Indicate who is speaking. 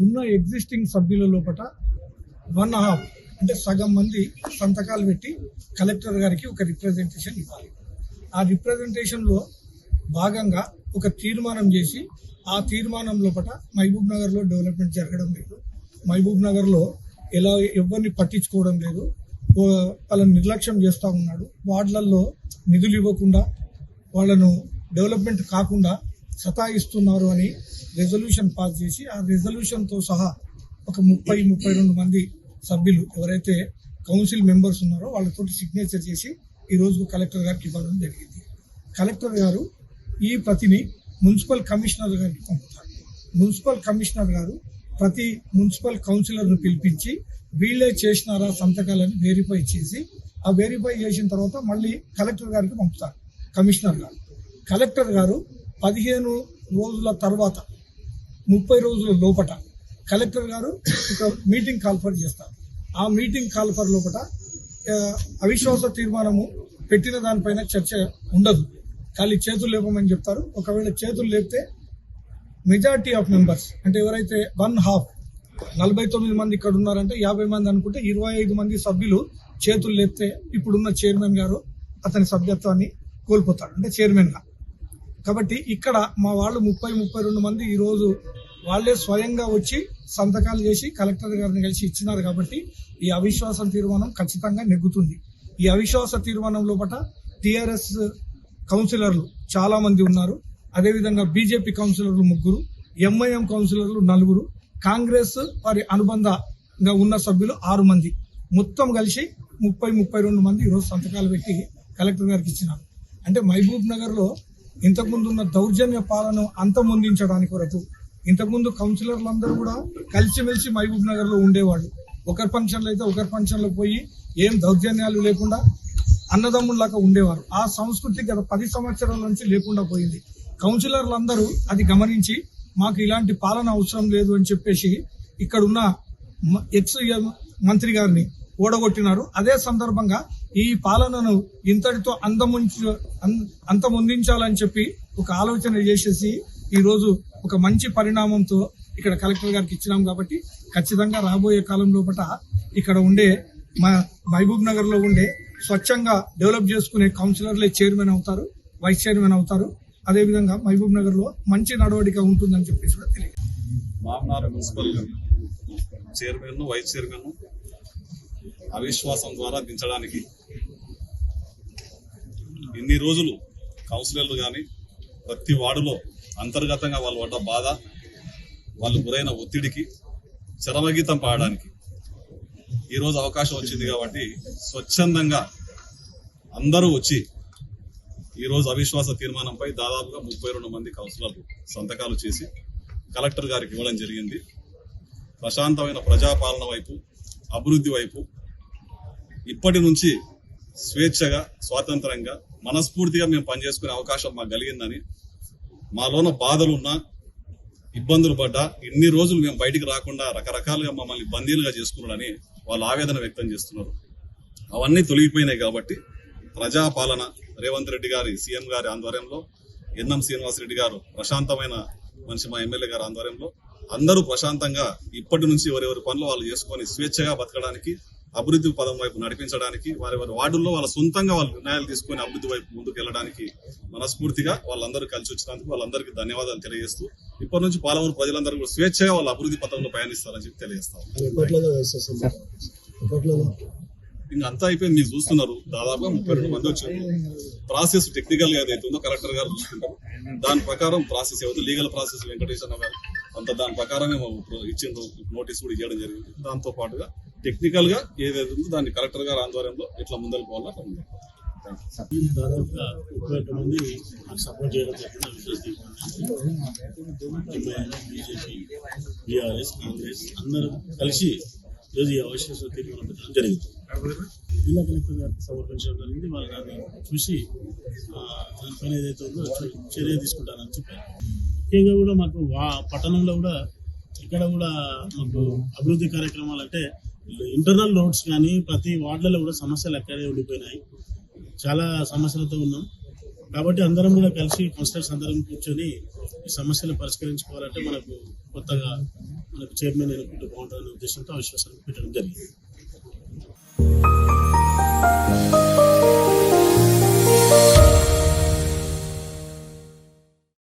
Speaker 1: ఉన్న ఎగ్జిస్టింగ్ సభ్యుల లోపల వన్ హాఫ్ అంటే సగం మంది సంతకాలు పెట్టి కలెక్టర్ గారికి ఒక రిప్రజెంటేషన్ ఇవ్వాలి. ఆ రిప్రజెంటేషన్లో భాగంగా ఒక తీర్మానం చేసి ఆ తీర్మానం లోపల మహబూబ్ నగర్లో డెవలప్మెంట్ జరగడం లేదు. మహబూబ్ నగర్లో ఎలా ఎవరిని పట్టించుకోవడం లేదు. వాళ్ళని నిర్లక్ష్యం చేస్తూ ఉన్నాడు. వార్డులలో నిధులు ఇవ్వకుండా వాళ్ళను డెవలప్మెంట్ కాకుండా సతాయిస్తున్నారు అని రెజల్యూషన్ పాస్ చేసి ఆ రెజల్యూషన్తో సహా ఒక ముప్పై ముప్పై రెండు మంది సభ్యులు ఎవరైతే కౌన్సిల్ మెంబర్స్ ఉన్నారో వాళ్ళతో సిగ్నేచర్ చేసి ఈ రోజు కలెక్టర్ గారికి ఇవ్వడం జరిగింది. కలెక్టర్ గారు ఈ ప్రతిని మున్సిపల్ కమిషనర్ గారికి పంపుతారు. మున్సిపల్ కమిషనర్ గారు ప్రతి మున్సిపల్ కౌన్సిలర్ను పిలిపించి వీళ్ళే చేసినారా సంతకాలని వెరిఫై చేసి ఆ వెరిఫై చేసిన తర్వాత మళ్ళీ కలెక్టర్ గారికి పంపుతారు. కమిషనర్ గారు. కలెక్టర్ గారు పదిహేను రోజుల తర్వాత ముప్పై రోజుల లోపట కలెక్టర్ గారు ఒక మీటింగ్ కాల్ఫర్ చేస్తారు. ఆ మీటింగ్ కాల్ఫర్ లోపల అవిశ్వాస తీర్మానము పెట్టిన దానిపైన చర్చ ఉండదు. ఖాళీ చేతులు లేపమని చెప్తారు. ఒకవేళ చేతులు లేపితే మెజారిటీ ఆఫ్ మెంబర్స్ అంటే ఎవరైతే వన్ హాఫ్ నలభై తొమ్మిది మంది ఇక్కడ ఉన్నారంటే యాభై మంది అనుకుంటే ఇరవై ఐదు మంది సభ్యులు చేతులు లేపితే ఇప్పుడున్న చైర్మన్ గారు అతని సభ్యత్వాన్ని కోల్పోతాడు అంటే చైర్మన్గా. కాబట్టి ఇక్కడ మా వాళ్ళు ముప్పై ముప్పై రెండు మంది ఈరోజు వాళ్ళే వాళ్ళే స్వయంగా వచ్చి సంతకాలు చేసి కలెక్టర్ గారిని కలిసి ఇచ్చినారు కాబట్టి ఈ అవిశ్వాసం తీర్మానం ఖచ్చితంగా నెగ్గుతుంది. ఈ అవిశ్వాస తీర్మానంలో పట టిఆర్ఎస్ కౌన్సిలర్లు చాలా మంది ఉన్నారు. అదేవిధంగా బీజేపీ కౌన్సిలర్లు ముగ్గురు ఎంఐఎం కౌన్సిలర్లు నలుగురు కాంగ్రెస్ వారి అనుబంధంగా ఉన్న సభ్యులు ఆరు మంది. మొత్తం కలిసి ముప్పై ముప్పై రెండు మంది ఈరోజు సంతకాలు పెట్టి కలెక్టర్ గారికి ఇచ్చినారు. అంటే మహబూబ్ నగర్లో ఇంతకుముందు ఉన్న దౌర్జన్య పాలన అంతమొందించడానికి కొరకు ఇంతకుముందు కౌన్సిలర్లు అందరూ కూడా కలిసిమెలిసి మహబూబ్ నగర్లో ఉండేవాళ్ళు. ఒకరి ఫంక్షన్లు అయితే ఒకరి ఫంక్షన్లో పోయి ఏం దౌర్జన్యాలు లేకుండా అన్నదమ్ముల్లాగా ఉండేవారు. ఆ సంస్కృతి గత పది సంవత్సరాల నుంచి లేకుండా పోయింది. కౌన్సిలర్లు అందరూ అది గమనించి మాకు ఇలాంటి పాలన అవసరం లేదు అని చెప్పేసి ఇక్కడున్న ఎక్స్ మంత్రి గారిని ఓడగొట్టినారు అదే సందర్భంగా ఈ పాలనను ఇంతటితో అందముంచ అం- అంతమొందించాలని చెప్పి ఒక ఆలోచన చేసేసి ఈ రోజు ఒక మంచి పరిణామంతో ఇక్కడ కలెక్టర్ గారికి ఇచ్చినాం కాబట్టి ఖచ్చితంగా రాబోయే కాలం లోపల ఇక్కడ ఉండే మా మహబూబ్ నగర్లో ఉండే స్వచ్ఛంగా డెవలప్ చేసుకునే కౌన్సిలర్లే చైర్మన్ అవుతారు వైస్ చైర్మన్ అవుతారు. అదేవిధంగా మహబూబ్ నగర్లో మంచి నడవడిక ఉంటుందని చెప్పేసి కూడా తెలియదు
Speaker 2: మున్సిపల్ చైర్మన్ వైస్ చైర్మన్ అవిశ్వాసం ద్వారా దించడానికి. ఇన్ని రోజులు కౌన్సిలర్లు కానీ ప్రతి వార్డులో అంతర్గతంగా వాళ్ళు పడ్డ బాధ వాళ్ళు గురైన ఒత్తిడికి చరమగీతం పాడడానికి. ఈరోజు అవకాశం వచ్చింది కాబట్టి స్వచ్ఛందంగా అందరూ వచ్చి ఈరోజు అవిశ్వాస తీర్మానంపై దాదాపుగా ముప్పై రెండు మంది కౌన్సిలర్లు సంతకాలు చేసి కలెక్టర్ గారికి ఇవ్వడం జరిగింది. ప్రశాంతమైన ప్రజాపాలన వైపు అభివృద్ధి వైపు ఇప్పటి నుంచి స్వేచ్ఛగా స్వాతంత్రంగా మనస్ఫూర్తిగా మేము పనిచేసుకునే అవకాశం మాకు కలిగిందని మాలోన బాధలున్నా ఇబ్బందులు పడ్డా ఇన్ని రోజులు మేము బయటికి రాకుండా రకరకాలుగా మమ్మల్ని బందీలుగా చేసుకున్నాడని వాళ్ళు ఆవేదన వ్యక్తం చేస్తున్నారు. అవన్నీ తొలగిపోయినాయి కాబట్టి ప్రజాపాలన రేవంత్ రెడ్డి గారి సీఎం గారి ఆధ్వర్యంలో ఎన్ఎం శ్రీనివాస్ రెడ్డి గారు ప్రశాంతమైన మనిషి మా ఎమ్మెల్యే గారి ఆధ్వర్యంలో అందరూ ప్రశాంతంగా ఇప్పటి నుంచి ఎవరెవరి పనులు వాళ్ళు చేసుకొని స్వేచ్ఛగా బతకడానికి అభివృద్ధి పదం వైపు నడిపించడానికి వారి వారి వార్డుల్లో వాళ్ళ సొంతంగా వాళ్ళు నిర్ణయాలు తీసుకొని అభివృద్ధి వైపు ముందుకు వెళ్ళడానికి మనస్ఫూర్తిగా వాళ్ళందరూ కలిసి వచ్చినందుకు వాళ్ళందరికీ ధన్యవాదాలు తెలియజేస్తూ ఇప్పటి నుంచి పాలమూరు ప్రజలందరూ కూడా స్వేచ్ఛగా వాళ్ళ అభివృద్ధి పథంలో పయనిస్తారని చెప్పి తెలియజేస్తాం ఇంకా అంతా అయిపోయింది మీరు చూస్తున్నారు దాదాపుగా ముప్పై రెండు మంది వచ్చారు. ప్రాసెస్ టెక్నికల్గా ఏదైతే ఉందో కలెక్టర్ గారు చూసుకుంటారు. దాని ప్రకారం ప్రాసెస్ ఏవైతే లీగల్ ప్రాసెస్ వెంకటేశ్వర గారు అంత దాని ప్రకారమే ఇచ్చిండ్రు నోటీస్ కూడా ఇవ్వడం జరిగింది. దాంతో పాటుగా టెక్నికల్గా ఏదైతే ఉందో దాన్ని కలెక్టర్ గారి ఆధ్వర్యంలో ఎట్లా ముందరికి పోవాలో
Speaker 3: దాదాపుగా ముప్పై ఒక్క మంది నాకు సపోర్ట్ చేయడం జరిగింది బీజేపీ బీఆర్ఎస్ కాంగ్రెస్ అందరూ కలిసి ఈరోజు ఈ అవశేష తీర్మానం పెట్టడం జరిగింది జిల్లా కలెక్టర్ గారికి సమర్పించడం జరిగింది వాళ్ళు దాన్ని చూసి దానిపైన ఏదైతే ఉందో చర్య తీసుకుంటారని చెప్పారు ముఖ్యంగా కూడా మాకు వా పట్టణంలో కూడా ఇక్కడ కూడా మాకు అభివృద్ధి కార్యక్రమాలు అంటే ఇంటర్నల్ రోడ్స్ కానీ ప్రతి వార్డులలో కూడా సమస్యలు అక్కడే ఉండిపోయినాయి. చాలా సమస్యలతో ఉన్నాం. కాబట్టి అందరం కూడా కలిసి కౌన్సిలర్స్ అందరం కూర్చొని ఈ సమస్యలు పరిష్కరించుకోవాలంటే మనకు కొత్తగా మనకు చైర్మన్ ఎన్నుకుంటూ బాగుంటుందనే ఉద్దేశంతో అవిశ్వాసాన్ని పెట్టడం జరిగింది.